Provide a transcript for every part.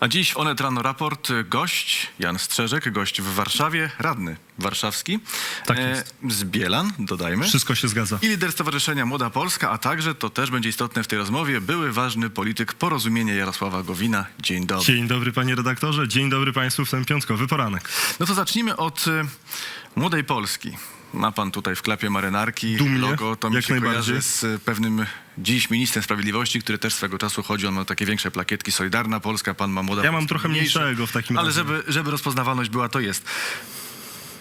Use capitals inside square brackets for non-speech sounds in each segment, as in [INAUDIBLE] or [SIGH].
A dziś Onet Rano Raport gość Jan Strzeżek, gość w Warszawie, radny warszawski. Tak e, jest. Z Bielan, dodajmy. Wszystko się zgadza. I lider Stowarzyszenia Młoda Polska, a także, to też będzie istotne w tej rozmowie, były ważny polityk porozumienia Jarosława Gowina. Dzień dobry. Dzień dobry panie redaktorze, dzień dobry państwu w ten piątkowy poranek. No to zacznijmy od y, Młodej Polski. Ma pan tutaj w klapie marynarki Dumnie, logo, to mi jak się najbardziej. kojarzy z y, pewnym dziś ministrem sprawiedliwości, który też swego czasu chodził, on ma takie większe plakietki, Solidarna Polska, pan ma Młoda Ja mam Polska trochę mniejsze. mniejszego w takim Ale razie. żeby, żeby rozpoznawalność była, to jest.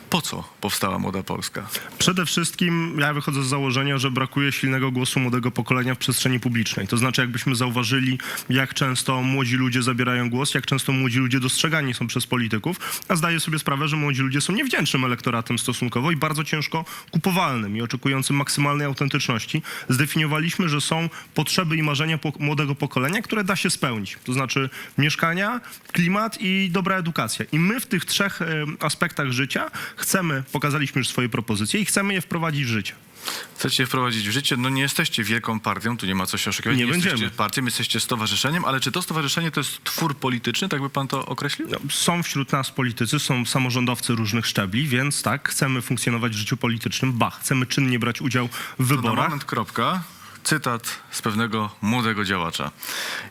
Po co powstała Młoda Polska? Przede wszystkim ja wychodzę z założenia, że brakuje silnego głosu młodego pokolenia w przestrzeni publicznej. To znaczy, jakbyśmy zauważyli, jak często młodzi ludzie zabierają głos, jak często młodzi ludzie dostrzegani są przez polityków, a zdaję sobie sprawę, że młodzi ludzie są niewdzięcznym elektoratem stosunkowo i bardzo ciężko kupowalnym i oczekującym maksymalnej autentyczności. Zdefiniowaliśmy, że są potrzeby i marzenia młodego pokolenia, które da się spełnić. To znaczy mieszkania, klimat i dobra edukacja. I my w tych trzech aspektach życia chcemy, pokazaliśmy już swoje propozycje i chcemy je wprowadzić w życie. Chcecie je wprowadzić w życie? No nie jesteście wielką partią, tu nie ma co się oszukiwać. Nie jesteście będziemy. partią, jesteście stowarzyszeniem, ale czy to stowarzyszenie to jest twór polityczny, tak by pan to określił? No, Są wśród nas politycy, są samorządowcy różnych szczebli, więc tak, chcemy funkcjonować w życiu politycznym, ba, chcemy czynnie brać udział w To na wyborach. moment, kropka. Cytat z pewnego młodego działacza.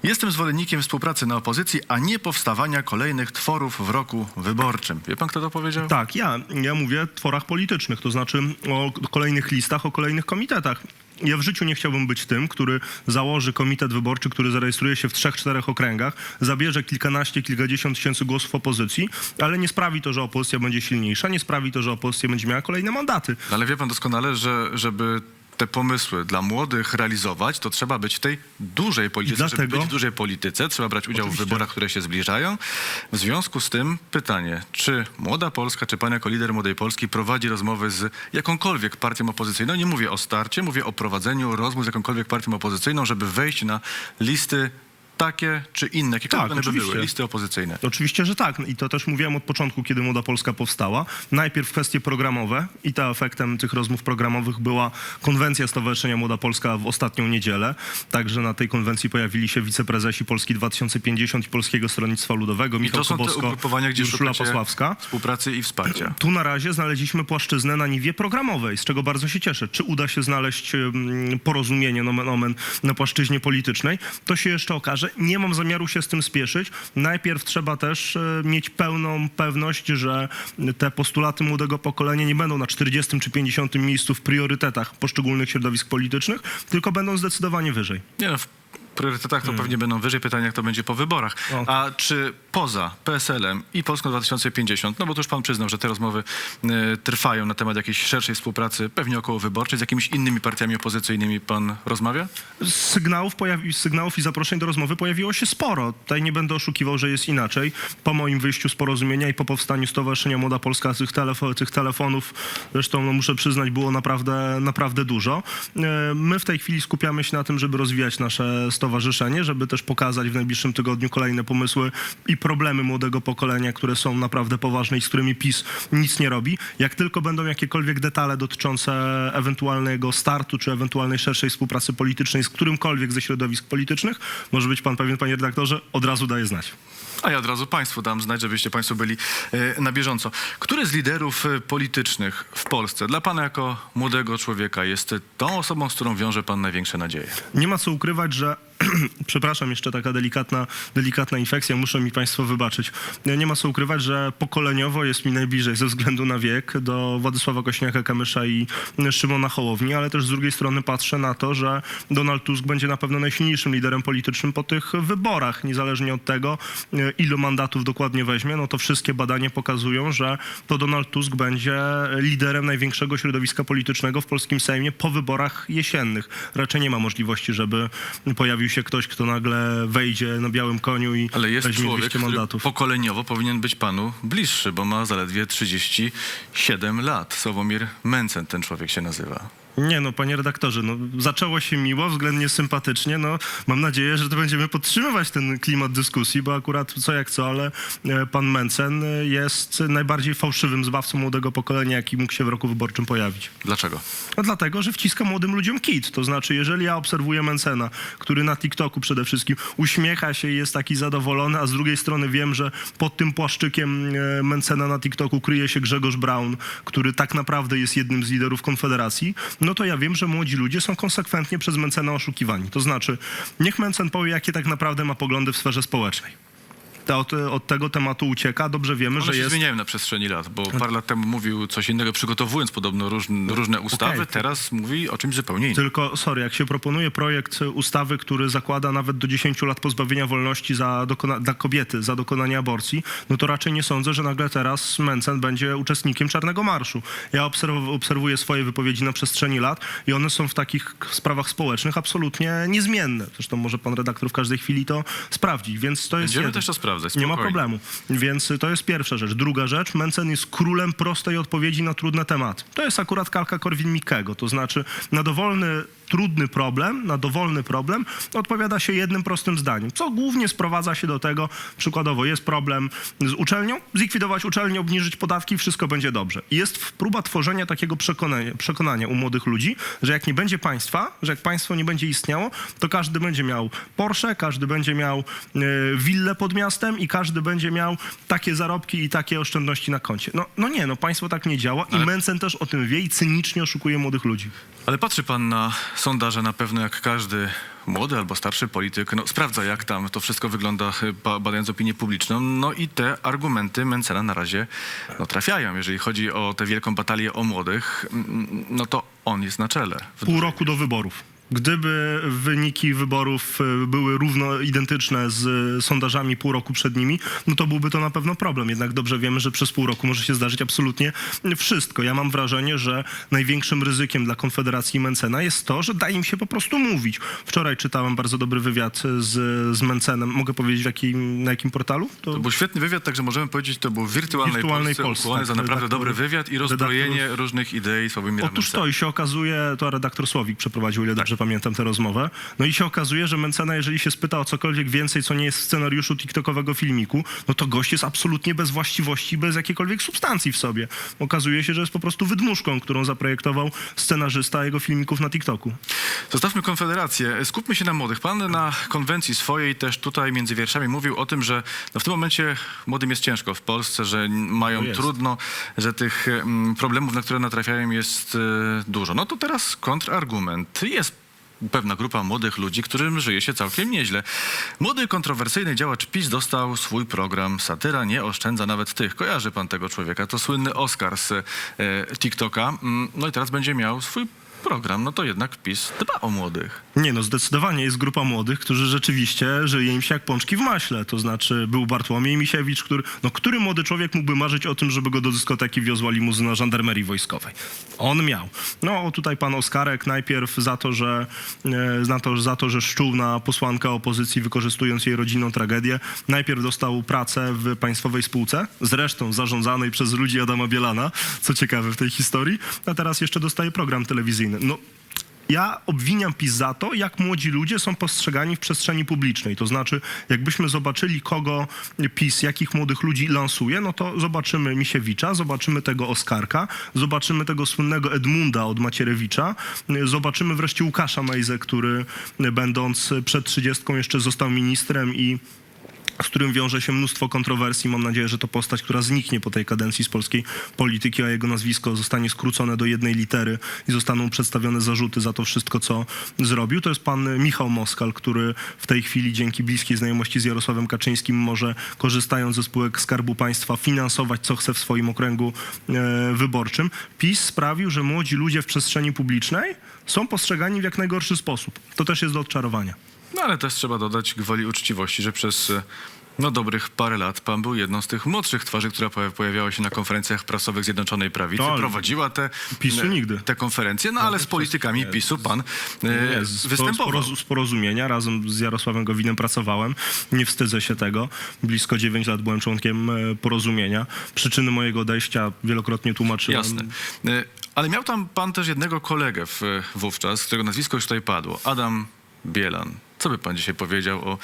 Jestem zwolennikiem współpracy na opozycji, a nie powstawania kolejnych tworów w roku wyborczym. Wie pan, kto to powiedział? Tak, ja, ja mówię o tworach politycznych, to znaczy o kolejnych listach, o kolejnych komitetach. Ja w życiu nie chciałbym być tym, który założy komitet wyborczy, który zarejestruje się w trzech, czterech okręgach, zabierze kilkanaście, kilkadziesiąt tysięcy głosów opozycji, ale nie sprawi to, że opozycja będzie silniejsza, nie sprawi to, że opozycja będzie miała kolejne mandaty. Ale wie pan doskonale, że żeby te pomysły dla młodych realizować, to trzeba być w tej dużej polityce. Żeby dlatego- być w dużej polityce, trzeba brać udział Oczywiście. w wyborach, które się zbliżają. W związku z tym pytanie, czy Młoda Polska, czy pan jako lider Młodej Polski prowadzi rozmowy z jakąkolwiek partią opozycyjną? Nie mówię o starcie, mówię o prowadzeniu rozmów z jakąkolwiek partią opozycyjną, żeby wejść na listy takie czy inne, jakiekolwiek Tak, one by były, listy opozycyjne. Oczywiście, że tak. I to też mówiłem od początku, kiedy Młoda Polska powstała. Najpierw kwestie programowe i to efektem tych rozmów programowych była konwencja Stowarzyszenia Młoda Polska w ostatnią niedzielę. Także na tej konwencji pojawili się wiceprezesi Polski 2050 i Polskiego Stronnictwa Ludowego, I Michał to są te Kobosko, ugrupowania, gdzie Urszula Pasławska. współpracy i wsparcia. Tu na razie znaleźliśmy płaszczyznę na niwie programowej, z czego bardzo się cieszę. Czy uda się znaleźć porozumienie, nomen omen, na płaszczyźnie politycznej, to się jeszcze okaże. Nie mam zamiaru się z tym spieszyć. Najpierw trzeba też e, mieć pełną pewność, że te postulaty młodego pokolenia nie będą na 40 czy 50 miejscu w priorytetach poszczególnych środowisk politycznych, tylko będą zdecydowanie wyżej. Nie no, w priorytetach to pewnie będą wyżej. Pytanie, jak to będzie po wyborach. A czy poza PSL-em i Polską 2050, no bo to już pan przyznał, że te rozmowy y, trwają na temat jakiejś szerszej współpracy, pewnie około wyborczej, z jakimiś innymi partiami opozycyjnymi pan rozmawia? Sygnałów, pojawi, sygnałów i zaproszeń do rozmowy pojawiło się sporo. Tutaj nie będę oszukiwał, że jest inaczej. Po moim wyjściu z porozumienia i po powstaniu Stowarzyszenia Młoda Polska tych, telefo, tych telefonów, zresztą no, muszę przyznać, było naprawdę, naprawdę dużo. E, My w tej chwili skupiamy się na tym, żeby rozwijać nasze stowarzyszenie, żeby też pokazać w najbliższym tygodniu kolejne pomysły i problemy młodego pokolenia, które są naprawdę poważne i z którymi PiS nic nie robi. Jak tylko będą jakiekolwiek detale dotyczące ewentualnego startu czy ewentualnej szerszej współpracy politycznej z którymkolwiek ze środowisk politycznych, może być pan pewien, panie redaktorze, od razu daję znać. A ja od razu państwu dam znać, żebyście państwo byli e, na bieżąco. Który z liderów e, politycznych w Polsce dla pana jako młodego człowieka jest tą osobą, z którą wiąże pan największe nadzieje? Nie ma co ukrywać, że [CLEARS THROAT] przepraszam, jeszcze taka delikatna, delikatna infekcja, muszę mi państwo wybaczyć. Nie ma co ukrywać, że pokoleniowo jest mi najbliżej ze względu na wiek do Władysława Kośniaka-Kamysza i Szymona Hołowni, ale też z drugiej strony patrzę na to, że Donald Tusk będzie na pewno najsilniejszym liderem politycznym po tych wyborach, niezależnie od tego, e, ilu mandatów dokładnie weźmie, no to wszystkie badania pokazują, że to Donald Tusk będzie liderem największego środowiska politycznego w polskim Sejmie po wyborach jesiennych. Raczej nie ma możliwości, żeby pojawił się ktoś, kto nagle wejdzie na białym koniu i Ale jest weźmie człowiek, 200 który mandatów. pokoleniowo powinien być panu bliższy, bo ma zaledwie 37 lat. Sławomir Mencen ten człowiek się nazywa. Nie no, panie redaktorze, no, zaczęło się miło, względnie sympatycznie. No, mam nadzieję, że to będziemy podtrzymywać ten klimat dyskusji, bo akurat co jak co, ale e, pan Mencen jest najbardziej fałszywym zbawcą młodego pokolenia, jaki mógł się w roku wyborczym pojawić. Dlaczego? No dlatego, że wciska młodym ludziom kit. To znaczy, jeżeli ja obserwuję Mencena, który na TikToku przede wszystkim uśmiecha się i jest taki zadowolony, a z drugiej strony wiem, że pod tym płaszczykiem e, Mencena na TikToku kryje się Grzegorz Braun, który tak naprawdę jest jednym z liderów Konfederacji, no to ja wiem, że młodzi ludzie są konsekwentnie przez Mencena oszukiwani. To znaczy, niech Mencen powie, jakie tak naprawdę ma poglądy w sferze społecznej. Ta od, od tego tematu ucieka. Dobrze wiemy, One że się jest... zmieniają na przestrzeni lat, bo parę lat temu mówił coś innego, przygotowując podobno różne, różne ustawy, okej. teraz mówi o czymś zupełnie innym. Tylko, sorry, jak się proponuje projekt ustawy, który zakłada nawet do 10 lat pozbawienia wolności za dokona- dla kobiety za dokonanie aborcji, no to raczej nie sądzę, że nagle teraz Mencen będzie uczestnikiem Czarnego Marszu. Ja obserw- obserwuję swoje wypowiedzi na przestrzeni lat i one są w takich sprawach społecznych absolutnie niezmienne. Zresztą może pan redaktor w każdej chwili to sprawdzić, więc to jest Będziemy jedno. też to sprawdzać, Nie ma spokojnie. problemu. Więc to jest pierwsza rzecz. Druga rzecz, Mencen jest królem prostej odpowiedzi na trudne tematy. To jest akurat kalka Korwin-Mikkego, to znaczy na dowolny trudny problem, na dowolny problem odpowiada się jednym prostym zdaniem, co głównie sprowadza się do tego, przykładowo jest problem z uczelnią, zlikwidować uczelnię, obniżyć podatki, wszystko będzie dobrze. Jest próba tworzenia takiego przekonania, przekonania u młodych ludzi, że jak nie będzie państwa, że jak państwo nie będzie istniało, to każdy będzie miał Porsche, każdy będzie miał e, willę pod miastem i każdy będzie miał takie zarobki i takie oszczędności na koncie. No, no nie, no państwo tak nie działa i Ale- Mencen też o tym wie i cynicznie oszukuje młodych ludzi. Ale patrzy pan na sondaże na pewno jak każdy młody albo starszy polityk, no sprawdza jak tam to wszystko wygląda, ba- badając opinię publiczną, no i te argumenty Mencena na razie no, trafiają. Jeżeli chodzi o tę wielką batalię o młodych, mm, no to on jest na czele. Pół roku do wyborów. Gdyby wyniki wyborów y, były równo identyczne z y, sondażami pół roku przed nimi, no to byłby to na pewno problem. Jednak dobrze wiemy, że przez pół roku może się zdarzyć absolutnie wszystko. Ja mam wrażenie, że największym ryzykiem dla Konfederacji Mencena jest to, że da im się po prostu mówić. Wczoraj czytałem bardzo dobry wywiad z, z Mencenem. Mogę powiedzieć jakim, na jakim portalu? To był świetny wywiad, także możemy powiedzieć, to był w wirtualnej, Wirtualnej Polsce, Polsce, tak, za naprawdę redaktor- dobry wywiad i rozbrojenie redaktorów- różnych idei Sławomira Otóż Mencena. to i się okazuje, to redaktor Słowik przeprowadził, ile dobrze pamiętam tę rozmowę, no i się okazuje, że Mencena, jeżeli się spyta o cokolwiek więcej, co nie jest w scenariuszu TikTokowego filmiku, no to gość jest absolutnie bez właściwości, bez jakiejkolwiek substancji w sobie. Okazuje się, że jest po prostu wydmuszką, którą zaprojektował scenarzysta jego filmików na TikToku. Zostawmy Konfederację. Skupmy się na młodych. Pan na konwencji swojej też tutaj między wierszami mówił o tym, że no w tym momencie młodym jest ciężko w Polsce, że mają No trudno, że tych mm, problemów, na które natrafiają jest e, dużo. No to teraz kontrargument. Jest pewna grupa młodych ludzi, którym żyje się całkiem nieźle. Młody, kontrowersyjny działacz PiS dostał swój program Satyra nie oszczędza nawet tych. Kojarzy pan tego człowieka? To słynny Oscar z e, TikToka. Mm, No i teraz będzie miał swój program. No to jednak PiS dba o młodych. Nie no, zdecydowanie jest grupa młodych, którzy rzeczywiście żyje im się jak pączki w maśle. To znaczy był Bartłomiej Misiewicz, który, no który młody człowiek mógłby marzyć o tym, żeby go do dyskoteki wiozła limuzyna żandarmerii wojskowej? On miał. No tutaj pan Oskarek najpierw za to, że, e, za to, za to, że szczuł na posłankę opozycji, wykorzystując jej rodzinną tragedię, najpierw dostał pracę w państwowej spółce, zresztą zarządzanej przez ludzi Adama Bielana, co ciekawe w tej historii, a teraz jeszcze dostaje program telewizyjny. No ja obwiniam PiS za to, jak młodzi ludzie są postrzegani w przestrzeni publicznej. To znaczy, jakbyśmy zobaczyli, kogo PiS, jakich młodych ludzi lansuje, no to zobaczymy Misiewicza, zobaczymy tego Oskarka, zobaczymy tego słynnego Edmunda od Macierewicza, zobaczymy wreszcie Łukasza Mejzę, który będąc przed trzydziestką jeszcze został ministrem i z którym wiąże się mnóstwo kontrowersji. Mam nadzieję, że to postać, która zniknie po tej kadencji z polskiej polityki, a jego nazwisko zostanie skrócone do jednej litery i zostaną przedstawione zarzuty za to wszystko, co zrobił. To jest pan Michał Moskal, który w tej chwili dzięki bliskiej znajomości z Jarosławem Kaczyńskim może, korzystając ze spółek Skarbu Państwa, finansować, co chce w swoim okręgu e, wyborczym. PiS sprawił, że młodzi ludzie w przestrzeni publicznej są postrzegani w jak najgorszy sposób. To też jest do odczarowania. No ale też trzeba dodać gwoli uczciwości, że przez e, no, dobrych parę lat pan był jedną z tych młodszych twarzy, która poja- pojawiała się na konferencjach prasowych Zjednoczonej Prawicy. To- Prowadziła te, PiSu e, nigdy. te konferencje, no ale z politykami PiSu pan e, Nie, z, występował. z, z porozumienia, razem z Jarosławem Gowinem pracowałem. Nie wstydzę się tego. Blisko 9 lat byłem członkiem e, porozumienia. Przyczyny mojego odejścia wielokrotnie tłumaczyłem. Jasne. E, Ale miał tam pan też jednego kolegę w, wówczas, którego nazwisko już tutaj padło. Adam Bielan. Co by pan dzisiaj powiedział o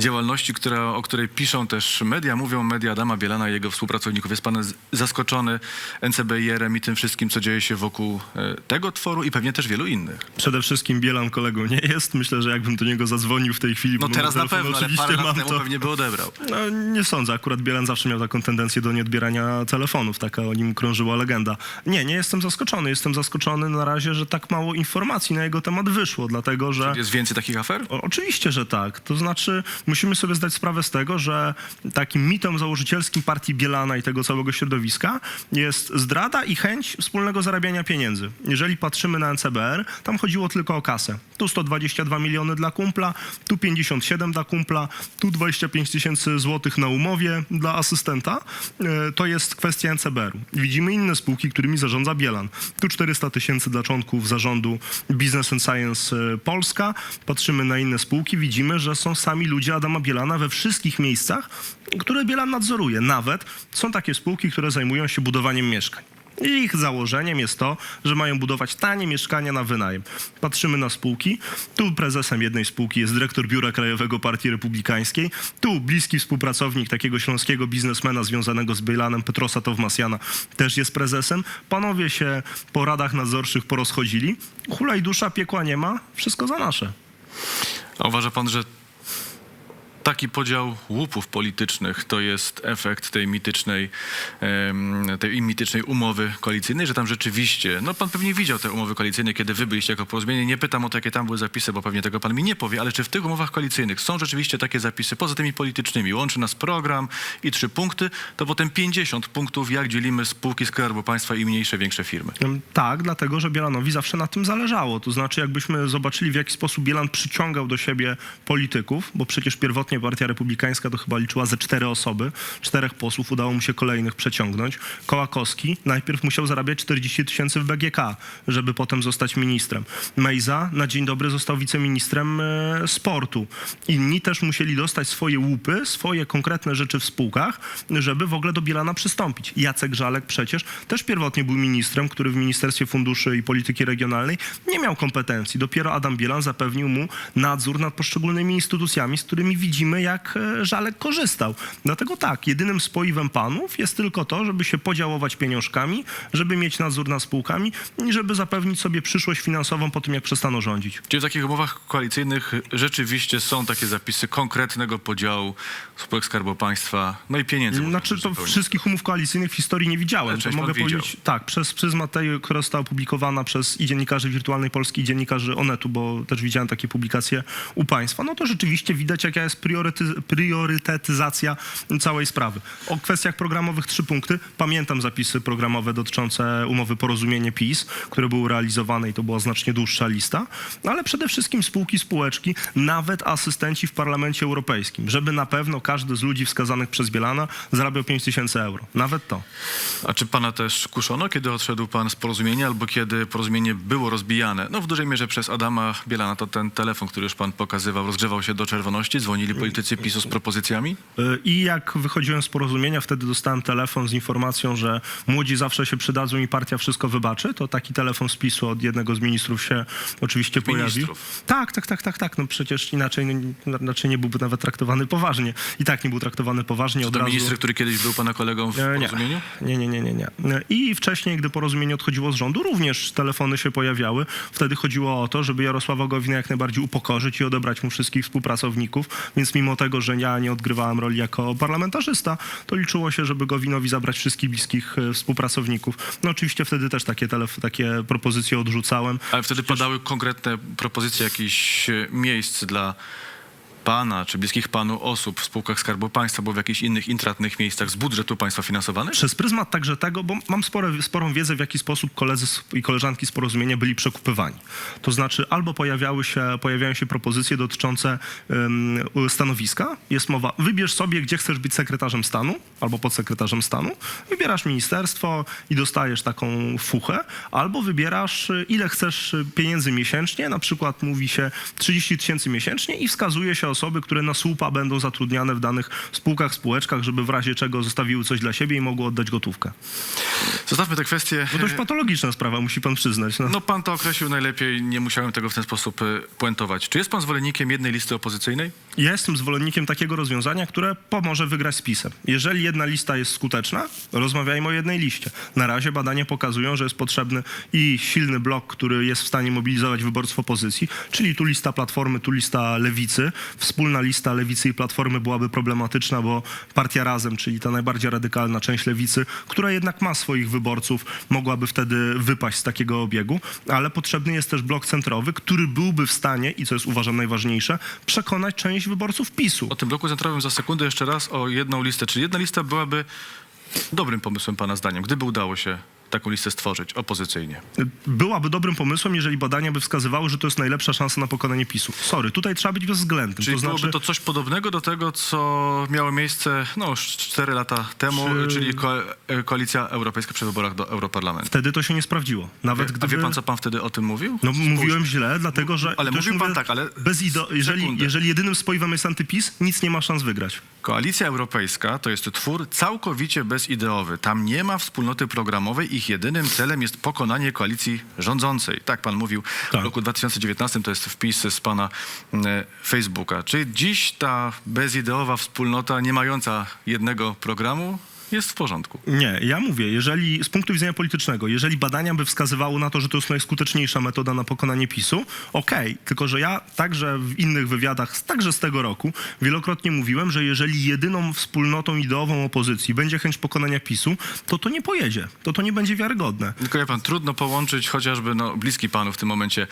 działalności, która, o której piszą też media, mówią media Adama Bielana i jego współpracowników? Jest pan zaskoczony NCBIR-em i tym wszystkim, co dzieje się wokół e, tego tworu i pewnie też wielu innych? Przede wszystkim Bielan kolegą nie jest. Myślę, że jakbym do niego zadzwonił w tej chwili... No teraz na pewno, ale parę lat temu to... pewnie by odebrał. No, nie sądzę. Akurat Bielan zawsze miał taką tendencję do nieodbierania telefonów. Taka o nim krążyła legenda. Nie, nie jestem zaskoczony. Jestem zaskoczony na razie, że tak mało informacji na jego temat wyszło, dlatego że... Jest więcej takich afer? O, oczywiście, że tak. To znaczy, musimy sobie zdać sprawę z tego, że takim mitem założycielskim partii Bielana i tego całego środowiska jest zdrada i chęć wspólnego zarabiania pieniędzy. Jeżeli patrzymy na NCBR, tam chodziło tylko o kasę. Tu 122 miliony dla kumpla, tu 57 dla kumpla, tu 25 tysięcy złotych na umowie dla asystenta. E, To jest kwestia NCBR-u. Widzimy inne spółki, którymi zarządza Bielan. Tu 400 tysięcy dla członków zarządu Business and Science e, Polska. Patrzymy na inne spółki, widzimy, że są sami ludzie Adama Bielana we wszystkich miejscach, które Bielan nadzoruje. Nawet są takie spółki, które zajmują się budowaniem mieszkań. Ich założeniem jest to, że mają budować tanie mieszkania na wynajem. Patrzymy na spółki. Tu prezesem jednej spółki jest dyrektor Biura Krajowego Partii Republikańskiej. Tu bliski współpracownik takiego śląskiego biznesmena związanego z Bejlanem, Petrosa Towmasjana, też jest prezesem. Panowie się po radach nadzorczych porozchodzili. Hulaj dusza, piekła nie ma. Wszystko za nasze. A uważa pan, że taki podział łupów politycznych to jest efekt tej mitycznej, tej mitycznej umowy koalicyjnej, że tam rzeczywiście, no pan pewnie widział te umowy koalicyjne, kiedy wy byliście jako porozumienie. Nie pytam o to, jakie tam były zapisy, bo pewnie tego pan mi nie powie, ale czy w tych umowach koalicyjnych są rzeczywiście takie zapisy, poza tymi politycznymi, łączy nas program i trzy punkty, to potem 50 punktów, jak dzielimy spółki Skarbu Państwa i mniejsze, większe firmy. Tak, dlatego że Bielanowi zawsze na tym zależało. To znaczy, jakbyśmy zobaczyli, w jaki sposób Bielan przyciągał do siebie polityków, bo przecież pierwotnie Partia Republikańska to chyba liczyła ze cztery osoby, czterech posłów, udało mu się kolejnych przeciągnąć. Kołakowski najpierw musiał zarabiać 40 tysięcy w BGK, żeby potem zostać ministrem. Mejza na dzień dobry został wiceministrem e, sportu. Inni też musieli dostać swoje łupy, swoje konkretne rzeczy w spółkach, żeby w ogóle do Bielana przystąpić. Jacek Żalek przecież też pierwotnie był ministrem, który w Ministerstwie Funduszy i Polityki Regionalnej nie miał kompetencji. Dopiero Adam Bielan zapewnił mu nadzór nad poszczególnymi instytucjami, z którymi widzimy, jak e, Żalek korzystał. Dlatego tak, jedynym spoiwem panów jest tylko to, żeby się podziałować pieniążkami, żeby mieć nadzór nad spółkami i żeby zapewnić sobie przyszłość finansową po tym, jak przestaną rządzić. Czy w takich umowach koalicyjnych rzeczywiście są takie zapisy konkretnego podziału spółek Skarbu Państwa, no i pieniędzy? Znaczy, to wszystkich umów koalicyjnych w historii nie widziałem. To mogę widział. powiedzieć, tak, przez pryzmat tej, która została opublikowana przez i dziennikarzy Wirtualnej Polski, i dziennikarzy Onetu, bo też widziałem takie publikacje u państwa. No to rzeczywiście widać, jaka jest prioryty, priorytetyzacja całej sprawy. O kwestiach programowych trzy punkty. Pamiętam zapisy programowe dotyczące umowy Porozumienie PiS, które były realizowane i to była znacznie dłuższa lista, ale przede wszystkim spółki, spółeczki, nawet asystenci w Parlamencie Europejskim, żeby na pewno każdy z ludzi wskazanych przez Bielana zarabiał 5 tysięcy euro. Nawet to. A czy pana też kuszono, kiedy odszedł pan z porozumienia, albo kiedy porozumienie było rozbijane? No w dużej mierze przez Adama Bielana, to ten telefon, który już pan pokazywał, rozgrzewał się do czerwoności, dzwonili politycy PiSu z propozycjami? Y, I jak wychodziłem z porozumienia, wtedy dostałem telefon z informacją, że młodzi zawsze się przydadzą i partia wszystko wybaczy. To taki telefon z PiSu od jednego z ministrów się oczywiście pojawił. ministrów? Tak, tak, tak, tak, tak. No przecież inaczej, inaczej nie byłby nawet traktowany poważnie. I tak nie był traktowowany poważnie od To razu. minister, który kiedyś był pana kolegą w E, porozumieniu? Nie, nie, nie, nie, nie. I wcześniej, gdy porozumienie odchodziło z rządu, również telefony się pojawiały. Wtedy chodziło o to, żeby Jarosława Gowina jak najbardziej upokorzyć i odebrać mu wszystkich współpracowników. Więc mimo tego, że ja nie odgrywałem roli jako parlamentarzysta, to liczyło się, żeby Gowinowi zabrać wszystkich bliskich e, współpracowników. No oczywiście wtedy też takie, telef- takie propozycje odrzucałem. Ale wtedy padały konkretne propozycje jakichś e, miejsc dla pana, czy bliskich panu osób w spółkach Skarbu Państwa, bo w jakichś innych intratnych miejscach z budżetu państwa finansowanych? Przez pryzmat także tego, bo mam spore, sporą wiedzę, w jaki sposób koledzy i koleżanki z porozumienia byli przekupywani. To znaczy, albo pojawiały się, pojawiają się propozycje dotyczące stanowiska. Jest mowa, wybierz sobie, gdzie chcesz być sekretarzem stanu albo podsekretarzem stanu. Wybierasz ministerstwo i dostajesz taką fuchę, albo wybierasz, ile chcesz pieniędzy miesięcznie. Na przykład mówi się 30 tysięcy miesięcznie i wskazuje się osobę, osoby, które na słupa będą zatrudniane w danych spółkach, spółeczkach, żeby w razie czego zostawiły coś dla siebie i mogły oddać gotówkę. Zostawmy tę kwestię. To dość patologiczna sprawa, musi pan przyznać. No. No pan to określił najlepiej, nie musiałem tego w ten sposób y, puentować. Czy jest pan zwolennikiem jednej listy opozycyjnej? Jestem zwolennikiem takiego rozwiązania, które pomoże wygrać z PiSem. Jeżeli jedna lista jest skuteczna, rozmawiajmy o jednej liście. Na razie badania pokazują, że jest potrzebny i silny blok, który jest w stanie mobilizować wyborców opozycji, czyli tu lista Platformy, tu lista Lewicy. Wspólna lista Lewicy i Platformy byłaby problematyczna, bo partia Razem, czyli ta najbardziej radykalna część Lewicy, która jednak ma swoich wyborców, mogłaby wtedy wypaść z takiego obiegu, ale potrzebny jest też blok centrowy, który byłby w stanie, i co jest uważam najważniejsze, przekonać część wyborców PiSu. O tym bloku centrowym za sekundę jeszcze raz o jedną listę. Czy jedna lista byłaby dobrym pomysłem pana zdaniem, gdyby udało się taką listę stworzyć opozycyjnie? byłaby dobrym pomysłem, jeżeli badania by wskazywały, że to jest najlepsza szansa na pokonanie PiSu. Sorry, tutaj trzeba być bezwzględnym. Czyli to znaczy, byłoby to coś podobnego do tego, co miało miejsce no, już 4 lata temu, Czy- czyli ko- e, Koalicja Europejska przy wyborach do Europarlamentu. wtedy to się nie sprawdziło. Nawet Wie, a gdyby... wie pan, co pan wtedy o tym mówił? No mówiłem źle, dlatego że... Ale mówił pan tak, ale- Bez ido... jeżeli, jeżeli jedynym spoiwem jest antypis, nic nie ma szans wygrać. Koalicja Europejska to jest twór całkowicie bezideowy. Tam nie ma wspólnoty programowej. Ich jedynym celem jest pokonanie koalicji rządzącej. Tak pan mówił Tak. w roku 2019. To jest wpis z pana Facebooka. Czy dziś ta bezideowa wspólnota, nie mająca jednego programu, jest w porządku? Nie, ja mówię, jeżeli z punktu widzenia politycznego, jeżeli badania by wskazywały na to, że to jest najskuteczniejsza metoda na pokonanie PiSu, okej, tylko że ja także w innych wywiadach, także z tego roku, wielokrotnie mówiłem, że jeżeli jedyną wspólnotą ideową opozycji będzie chęć pokonania PiSu, to to nie pojedzie, to to nie będzie wiarygodne. Tylko ja pan, trudno połączyć chociażby no, bliski panu w tym momencie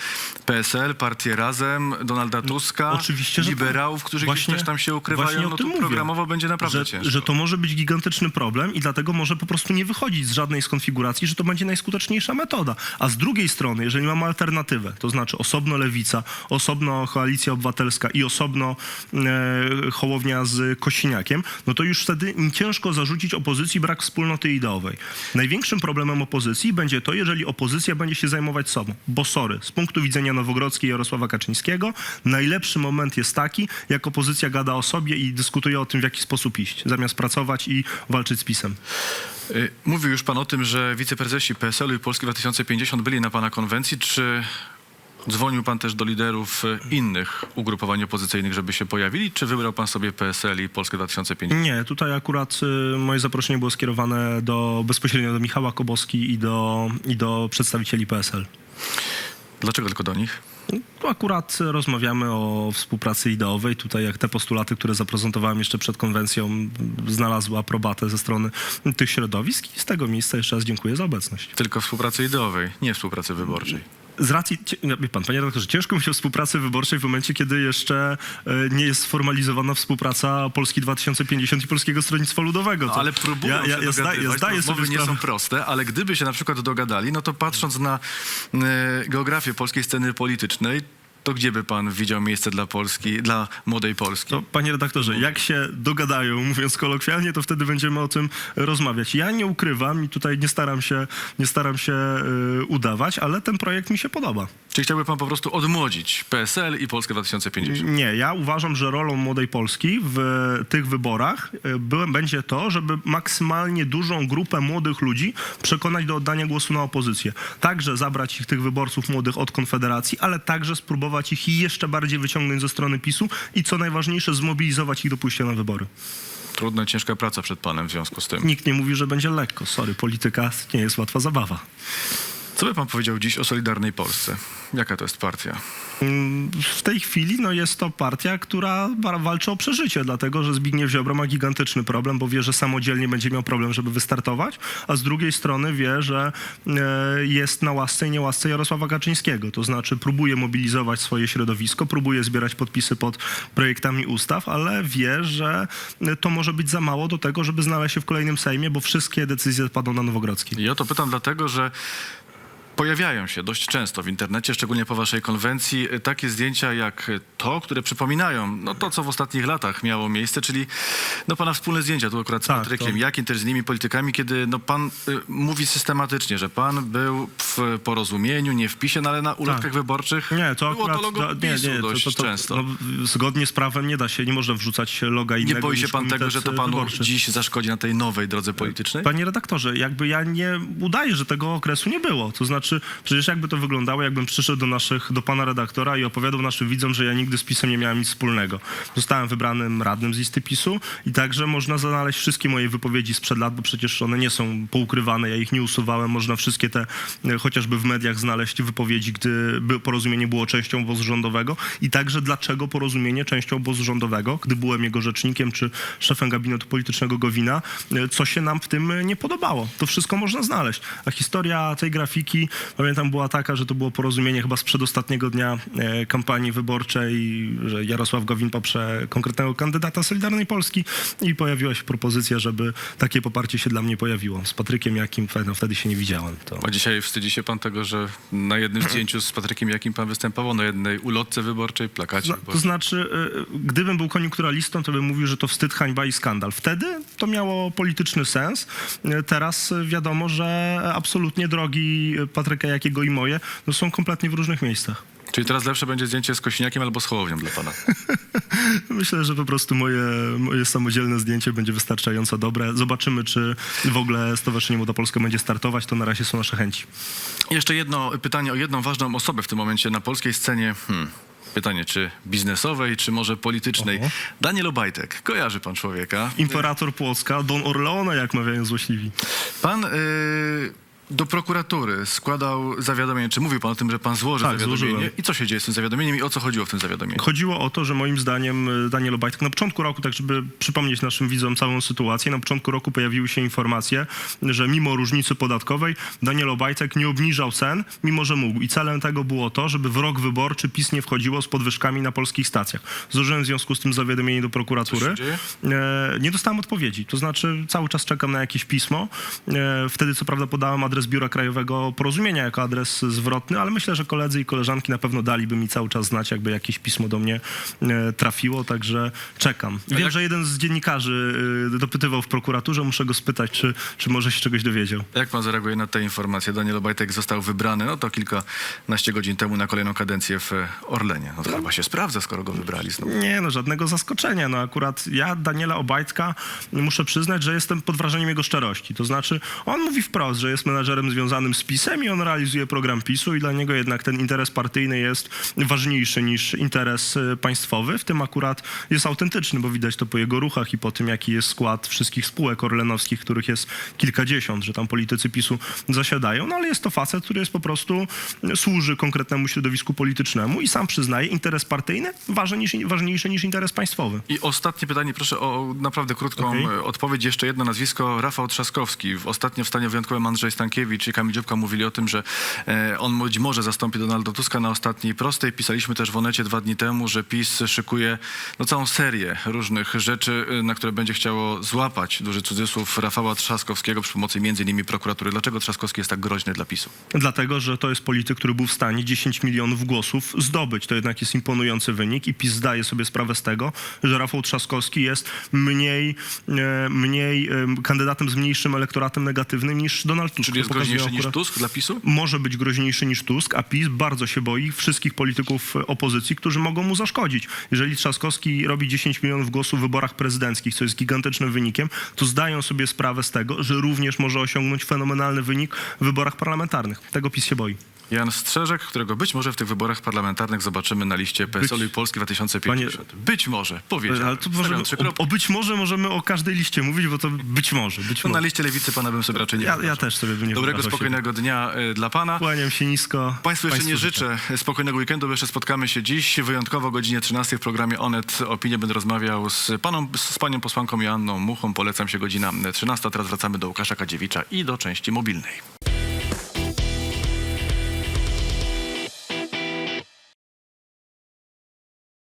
PSL, partię Razem, Donalda Tuska, oczywiście, że tak. liberałów, którzy Właśnie- gdzieś też tam się ukrywają. No to programowo będzie naprawdę że, ciężko. że to może być gigantyczny problem i dlatego może po prostu nie wychodzić z żadnej z konfiguracji, że to będzie najskuteczniejsza metoda. A z drugiej strony, jeżeli mamy alternatywę, to znaczy osobno Lewica, osobno Koalicja Obywatelska i osobno e, Hołownia z Kosiniakiem, no to już wtedy ciężko zarzucić opozycji brak wspólnoty ideowej. Największym problemem opozycji będzie to, jeżeli opozycja będzie się zajmować sobą. Bo sorry, z punktu widzenia Nowogrodzkiej Jarosława Kaczyńskiego, najlepszy moment jest taki, jak opozycja gada o sobie i dyskutuje o tym, w jaki sposób iść, zamiast pracować i walczyć z PiSem. Y, Mówił już pan o tym, że wiceprezesi PSL-u i Polski 2050 byli na pana konwencji. Czy dzwonił pan też do liderów y, innych ugrupowań opozycyjnych, żeby się pojawili? Czy wybrał pan sobie PSL i Polskę 2050? Nie, tutaj akurat y, moje zaproszenie było skierowane do, bezpośrednio do Michała Koboski i do, i do przedstawicieli PSL. Dlaczego tylko do nich? Tu akurat rozmawiamy o współpracy ideowej. Tutaj jak te postulaty, które zaprezentowałem jeszcze przed konwencją, znalazły aprobatę ze strony tych środowisk i z tego miejsca jeszcze raz dziękuję za obecność. Tylko współpracy ideowej, nie współpracy wyborczej. Z racji, cie- wie pan, panie redaktorze, ciężko mi się o współpracy wyborczej w momencie, kiedy jeszcze e, nie jest sformalizowana współpraca Polski 2050 i Polskiego Stronnictwa Ludowego. No, ale próbują ja, ja, się ja, ja zdaję Rozmowy sobie nie sprawę. są proste, ale gdyby się na przykład dogadali, no to patrząc na e, geografię polskiej sceny politycznej, to gdzie by pan widział miejsce dla Polski, dla młodej Polski? Panie redaktorze, jak się dogadają, mówiąc kolokwialnie, to wtedy będziemy o tym rozmawiać. Ja nie ukrywam i tutaj nie staram się, nie staram się y, udawać, ale ten projekt mi się podoba. Czy chciałby pan po prostu odmłodzić PSL i Polskę 2050? Nie, ja uważam, że rolą Młodej Polski w tych wyborach y, byłem, będzie to, żeby maksymalnie dużą grupę młodych ludzi przekonać do oddania głosu na opozycję. Także zabrać ich tych wyborców młodych od Konfederacji, ale także spróbować ich jeszcze bardziej wyciągnąć ze strony PiSu i co najważniejsze, zmobilizować ich do pójścia na wybory. Trudna, i ciężka praca przed panem w związku z tym. Nikt nie mówi, że będzie lekko. Sorry, polityka nie jest łatwa zabawa. Co by pan powiedział dziś o Solidarnej Polsce? Jaka to jest partia? W tej chwili no, jest to partia, która walczy o przeżycie, dlatego że Zbigniew Ziobro ma gigantyczny problem, bo wie, że samodzielnie będzie miał problem, żeby wystartować, a z drugiej strony wie, że e, jest na łasce i niełasce Jarosława Kaczyńskiego. To znaczy próbuje mobilizować swoje środowisko, próbuje zbierać podpisy pod projektami ustaw, ale wie, że e, to może być za mało do tego, żeby znaleźć się w kolejnym Sejmie, bo wszystkie decyzje padną na Nowogrodzkiej. O to pytam dlatego, że Pojawiają się dość często w internecie, szczególnie po waszej konwencji, takie zdjęcia jak to, które przypominają no, to, co w ostatnich latach miało miejsce, czyli no, pana wspólne zdjęcia, tu akurat z Tak, Patrykiem, to- Jakim też z innymi politykami, kiedy no, pan y, mówi systematycznie, że pan był w porozumieniu, nie w PiSie, no, ale na ulotkach Tak. wyborczych Nie, to było akurat... to logo nie, PiSu nie, to, dość to, to, często. No, zgodnie z prawem nie da się, nie można wrzucać loga innego nie boi się pan tego, że to panu wyborczy. dziś zaszkodzi na tej nowej drodze politycznej? Panie redaktorze, jakby ja nie udaję, że tego okresu nie było. To znaczy, przecież jakby to wyglądało, jakbym przyszedł do naszych, do pana redaktora i opowiadał naszym widzom, że ja nigdy z PiSem nie miałem nic wspólnego. Zostałem wybranym radnym z listy PiSu i także można znaleźć wszystkie moje wypowiedzi sprzed lat, bo przecież one nie są poukrywane, ja ich nie usuwałem. Można wszystkie te, e, chociażby w mediach znaleźć wypowiedzi, gdy porozumienie było częścią obozu rządowego i także dlaczego porozumienie częścią obozu rządowego, gdy byłem jego rzecznikiem czy szefem gabinetu politycznego Gowina, e, co się nam w tym nie podobało. To wszystko można znaleźć. A historia tej grafiki, pamiętam, była taka, że to było porozumienie chyba z przedostatniego dnia e, kampanii wyborczej, że Jarosław Gowin poprze konkretnego kandydata Solidarnej Polski i pojawiła się propozycja, żeby takie poparcie się dla mnie pojawiło. Z Patrykiem Jakim no, wtedy się nie widziałem. To... A dzisiaj wstydzi się pan tego, że na jednym [CLEARS THROAT] zdjęciu z Patrykiem Jakim pan występował, na jednej ulotce wyborczej, plakacie No, to znaczy, y, gdybym był koniunkturalistą, to bym mówił, że to wstyd, hańba i skandal. Wtedy to miało polityczny sens. Y, Teraz wiadomo, że absolutnie drogi Patryka Jakiego i moje no, są kompletnie w różnych miejscach. Czyli teraz lepsze będzie zdjęcie z Kośniakiem albo z Hołownią dla pana. [LAUGHS] Myślę, że po prostu moje, moje samodzielne zdjęcie będzie wystarczająco dobre. Zobaczymy, czy w ogóle Stowarzyszenie Młoda Polska będzie startować. To na razie są nasze chęci. Jeszcze jedno pytanie o jedną ważną osobę w tym momencie na polskiej scenie. Hmm. Pytanie, czy biznesowej, czy może politycznej. Oho. Daniel Obajtek. Kojarzy pan człowieka. Imperator Płocka, Don Orleona, jak mawiają złośliwi. Pan y, do prokuratury składał zawiadomienie, czy mówił pan o tym, że pan złoży Tak, zawiadomienie? złożyłem. I co się dzieje z tym zawiadomieniem i o co chodziło w tym zawiadomieniu? Chodziło o to, że moim zdaniem y, Daniel Obajtek na początku roku, tak żeby przypomnieć naszym widzom całą sytuację, na początku roku pojawiły się informacje, że mimo różnicy podatkowej Daniel Obajtek nie obniżał cen, mimo że mógł. I celem tego było to, żeby w rok wyborczy PiS nie wchodziło z podwyżkami na polskich stacjach. Złożyłem w związku z tym zawiadomienie do prokuratury. E, nie dostałem odpowiedzi. To znaczy cały czas czekam na jakieś pismo. E, wtedy co prawda podałem adres Biura Krajowego Porozumienia jako adres zwrotny, ale myślę, że koledzy i koleżanki na pewno daliby mi cały czas znać, jakby jakieś pismo do mnie e, trafiło, także czekam. Wiem, jak- że jeden z dziennikarzy e, dopytywał w prokuraturze, muszę go spytać, czy, czy może się czegoś dowiedział. Jak pan zareaguje na te informacje? Daniel Obajtek został wybrany, no to kilkanaście godzin temu na kolejną kadencję w e, Orlenie. No to chyba się sprawdza, skoro go wybrali znowu. Nie, no żadnego zaskoczenia. No akurat ja, Daniela Obajtka, muszę przyznać, że jestem pod wrażeniem jego szczerości. To znaczy, on mówi wprost, że jest menadżerem związanym z PiSem i on realizuje program PiSu i dla niego jednak ten interes partyjny jest ważniejszy niż interes e, państwowy. W tym akurat jest autentyczny, bo widać to po jego ruchach i po tym, jaki jest skład wszystkich spółek orlenowskich, których jest kilkadziesiąt, że tam politycy PiSu zasiadają. No ale jest to facet, który jest po prostu, e, służy konkretnemu środowisku politycznemu i sam przyznaje, interes partyjny ważniejszy niż interes państwowy. I ostatnie pytanie, proszę o naprawdę krótką e, odpowiedź. Jeszcze jedno nazwisko, Rafał Trzaskowski. W- Ostatnio w stanie wyjątkowym Andrzej Stankiewicz i Kamil Dziubka mówili o tym, że e, on być może zastąpi Donalda Tuska na ostatniej prostej. Pisaliśmy też w Onecie dwa dni temu, że PiS szykuje no, całą serię różnych rzeczy, e, na które będzie chciało złapać, duży cudzysłów, Rafała Trzaskowskiego przy pomocy między innymi prokuratury. Dlaczego Trzaskowski jest tak groźny dla PiSu? Dlatego, że to jest polityk, który był w stanie 10 milionów głosów zdobyć. To jednak jest imponujący wynik i PiS zdaje sobie sprawę z tego, że Rafał Trzaskowski jest mniej, e, mniej kandydatem z mniejszym elektoratem negatywnym niż Donald Tusk. Czyli jest groźniejszy niż Tusk dla PiSu? może być groźniejszy niż Tusk, a PiS bardzo się boi wszystkich polityków opozycji, którzy mogą mu zaszkodzić. Jeżeli Trzaskowski robi 10 milionów głosów w wyborach prezydenckich, co jest gigantycznym wynikiem, to zdają sobie sprawę z tego, że również może osiągnąć fenomenalny wynik w wyborach parlamentarnych. Tego PiS się boi. Jan Strzeżek, którego być może w tych wyborach parlamentarnych zobaczymy na liście PSL-u i Polski 2050. być może, powiedziałem. Ale to możemy, o, o być może możemy o każdej liście mówić, bo to być może. Być To na liście lewicy pana bym sobie raczej nie Ja, ja też sobie bym nie Dobrego, spokojnego dnia y, dla pana. Kłaniam się nisko. Państwu jeszcze nie życzę. życzę spokojnego weekendu, bo jeszcze spotkamy się dziś. Wyjątkowo o godzinie 13 w programie Onet Opinie będę rozmawiał z, paną, z panią posłanką Joanną Muchą. Polecam się godzina 13. Teraz wracamy do Łukasza Kadziewicza i do części mobilnej.